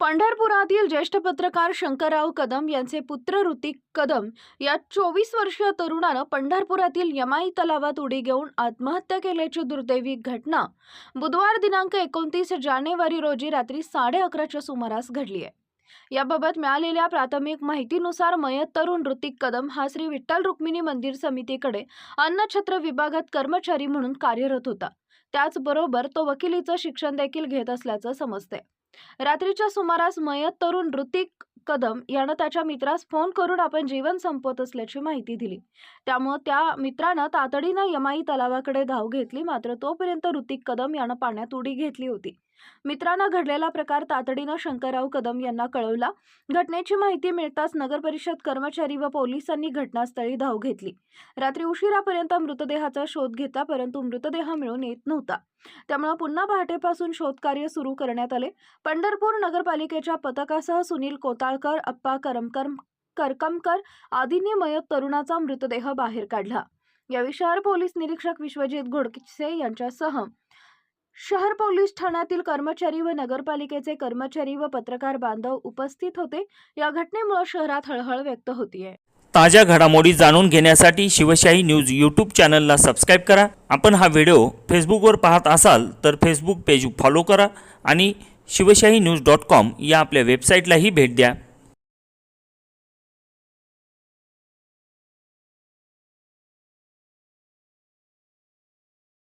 पंढरपुरातील ज्येष्ठ पत्रकार शंकरराव कदम यांचे पुत्र ऋतिक कदम या चोवीस वर्षीय तरुणानं पंढरपुरातील यमाई तलावात उडी घेऊन आत्महत्या केल्याची दुर्दैवी घटना. बुधवार दिनांक एकोणतीस जानेवारी रोजी रात्री साडे अकराच्या सुमारास घडली आहे. याबाबत मिळालेल्या प्राथमिक माहितीनुसार मयत तरुण ऋतिक कदम हा श्री विठ्ठल रुक्मिणी मंदिर समितीकडे अन्नछत्र विभागात कर्मचारी म्हणून कार्यरत होता. त्याचबरोबर तो वकिलीचं शिक्षण देखील घेत असल्याचं समजते रात्रीच्या सुमारास मयत तरुण ऋतिक कदम यानं त्याच्या मित्रास फोन करून आपण जीवन संपवत असल्याची माहिती दिली. त्यामुळे त्या मित्रानं तातडीनं यमाई तलावाकडे धाव घेतली मात्र तोपर्यंत ऋतिक कदम यानं पाण्यात उडी घेतली होती. मित्रांना घडलेला प्रकार तातडीनं शंकरराव कदम यांना कळवला. घटनेची माहिती मिळताच नगरपरिषद कर्मचारी व पोलिसांनी घटनास्थळी धाव घेतली. रात्री उशिरापर्यंत मृतदेहाचा शोध घेतला परंतु मृतदेह मिळून येत नव्हता. त्यामुळे पुन्हा पहाटेपासून शोधकार्य सुरू करण्यात आले. पंढरपूर नगरपालिकेच्या पथकासह सुनील कोताळकर अप्पा करमकर करकमकर आदींनी मयत तरुणाचा मृतदेह बाहेर काढला. यावेळी शहर पोलीस निरीक्षक विश्वजित घोडकिसे यांच्यासह शहर पोलीस ठाण्यातील कर्मचारी व नगरपालिकेचे कर्मचारी व पत्रकार बांधव उपस्थित होते. या घटनेमुळे शहरात हळहळ व्यक्त होतीये. ताज्या घडामोडी जाणून घेण्यासाठी शिवशाही न्यूज यूट्यूब चॅनलला सबस्क्राईब करा. आपण हा व्हिडिओ फेसबुकवर पाहत असाल तर फेसबुक पेज फॉलो करा आणि शिवशाही न्यूज डॉट कॉम या आपल्या वेबसाईटलाही भेट द्या.